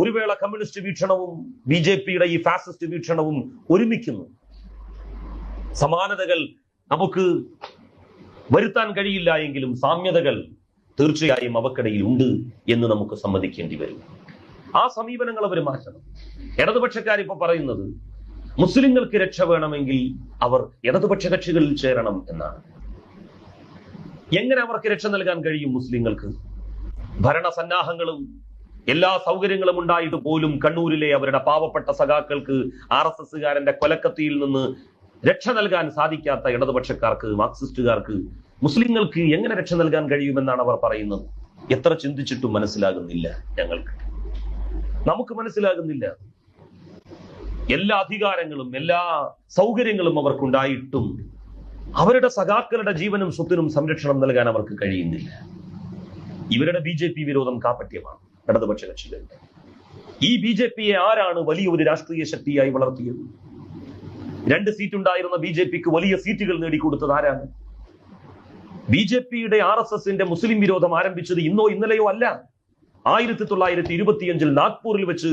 ഒരു വേള communist വീക്ഷണവും B J പിയുടെ ഈ ഫാസിസ്റ്റ് വീക്ഷണവും ഒരുമിക്കുന്നു. സമാനതകൾ നമുക്ക് വരുത്താൻ കഴിയില്ല എങ്കിലും സാമ്യതകൾ തീർച്ചയായും അവക്കിടയിൽ ഉണ്ട് എന്ന് നമുക്ക് സമ്മതിക്കേണ്ടി വരും. ആ സമീപനങ്ങൾ അവർ മാറ്റണം. ഇടതുപക്ഷക്കാർ ഇപ്പൊ പറയുന്നത് മുസ്ലിങ്ങൾക്ക് രക്ഷ വേണമെങ്കിൽ അവർ ഇടതുപക്ഷ കക്ഷികളിൽ ചേരണം എന്നാണ്. എങ്ങനെ അവർക്ക് രക്ഷ നൽകാൻ കഴിയും മുസ്ലിങ്ങൾക്ക്? ഭരണസന്നാഹങ്ങളും എല്ലാ സൗകര്യങ്ങളും ഉണ്ടായിട്ട് പോലും കണ്ണൂരിലെ അവരുടെ പാവപ്പെട്ട സഖാക്കൾക്ക് ആർ എസ് എസ്സുകാരന്റെ കൊലക്കത്തിയിൽ നിന്ന് രക്ഷ നൽകാൻ സാധിക്കാത്ത ഇടതുപക്ഷക്കാർക്ക് മാർക്സിസ്റ്റുകാർക്ക് മുസ്ലിങ്ങൾക്ക് എങ്ങനെ രക്ഷ നൽകാൻ കഴിയുമെന്നാണ് അവർ പറയുന്നത്? എത്ര ചിന്തിച്ചിട്ടും മനസ്സിലാകുന്നില്ല ഞങ്ങൾക്ക്. നമുക്ക് മനസ്സിലാകുന്നില്ല. എല്ലാ അധികാരങ്ങളും എല്ലാ സൗകര്യങ്ങളും അവർക്കുണ്ടായിട്ടും അവരുടെ സഖാക്കളുടെ ജീവനും സ്വത്തിനും സംരക്ഷണം നൽകാൻ അവർക്ക് കഴിയുന്നില്ല. ഇവരുടെ ബി വിരോധം കാപ്പറ്റ്യമാണ് ഇടതുപക്ഷ കക്ഷികളുടെ. ഈ ബി ജെ പിയെ ആരാണ് വലിയ ഒരു രാഷ്ട്രീയ ശക്തിയായി വളർത്തിയത്? രണ്ട് സീറ്റ് ഉണ്ടായിരുന്ന ബി ജെ പിക്ക് വലിയ സീറ്റുകൾ നേടിക്കൊടുത്തത് ആരാണ്? ബി ജെ പിയുടെ ആർ എസ് എസിന്റെ മുസ്ലിം വിരോധം ആരംഭിച്ചത് ഇന്നോ ഇന്നലെയോ അല്ല. ആയിരത്തി തൊള്ളായിരത്തി ഇരുപത്തിയഞ്ചിൽ നാഗ്പൂരിൽ വെച്ച്